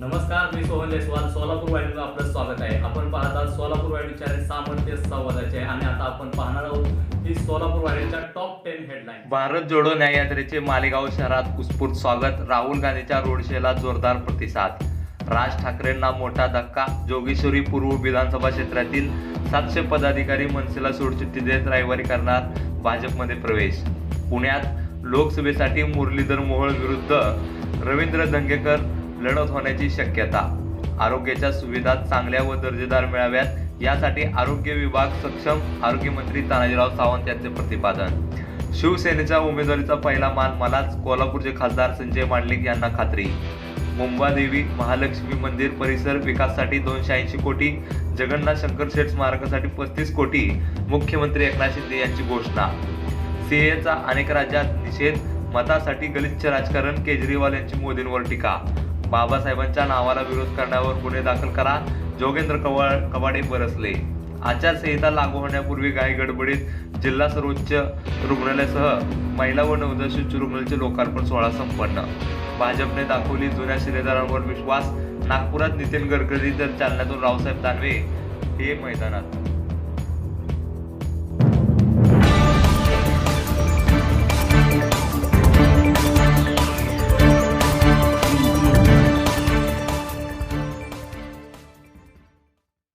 नमस्कार मी सोहन जयस्वाल सोलापूर वाहिनीला आपलं स्वागत आहे. आपण पाहत आहात सोलापूर वाहिनी सामर्थ्य संवादाचे आणि आता आपण पाहणार आहोत की सोलापूर वाहिनीच्या top ten headline Bharat Jodo Nyay यात्रेचे मालेगाव शहरात उत्स्फूर्त स्वागत. राहुल गांधीच्या रोड शोला जोरदार प्रतिसाद. राज ठाकरेंना मोठा धक्का. जोगेश्वरी पूर्व विधानसभा क्षेत्रातील सातशे पदाधिकारी मनसेला सोडचिठ्ठी देत रविवारी करणार भाजपमध्ये प्रवेश. पुण्यात लोकसभेसाठी मुरलीधर मोहोळ विरुद्ध रवींद्र धंगेकर लढत होण्याची शक्यता. आरोग्याच्या सुविधा चांगल्या व दर्जेदार मिळाव्यात. यासाठी आरोग्य विभाग सक्षम आरोग्यमंत्री तानाजीराव सावंत यांचे प्रतिपादन. शिवसेनेच्या उमेदवारीचा पहिला मान मलाच कोल्हापूरचे खासदार संजय मांडलिक यांना खात्री. मुंबादेवी महालक्ष्मी मंदिर परिसर विकासासाठी दोनशे ऐंशी कोटी जगन्नाथ शंकर शेठ स्मारकासाठी पस्तीस कोटी मुख्यमंत्री एकनाथ शिंदे यांची घोषणा. सीएचा अनेक राज्यात निषेध मतासाठी गलिच्छ राजकारण केजरीवाल यांची मोदींवर टीका. बाबासाहेबांच्या नावाला विरोध करण्यावर गुन्हे दाखल करा. जोगेंद्र कवाड कवाडे बरसले. आचारसंहिता लागू होण्यापूर्वी घाई गडबडीत जिल्हा सर्वोच्च रुग्णालयासह महिला व नवजात रुग्णालयाचे लोकार्पण सोहळा संपन्न. भाजपने दाखवली जुन्या शिलेदारांवर विश्वास. नागपुरात नितीन गडकरी तर जालन्यातून रावसाहेब दानवे हे मैदानात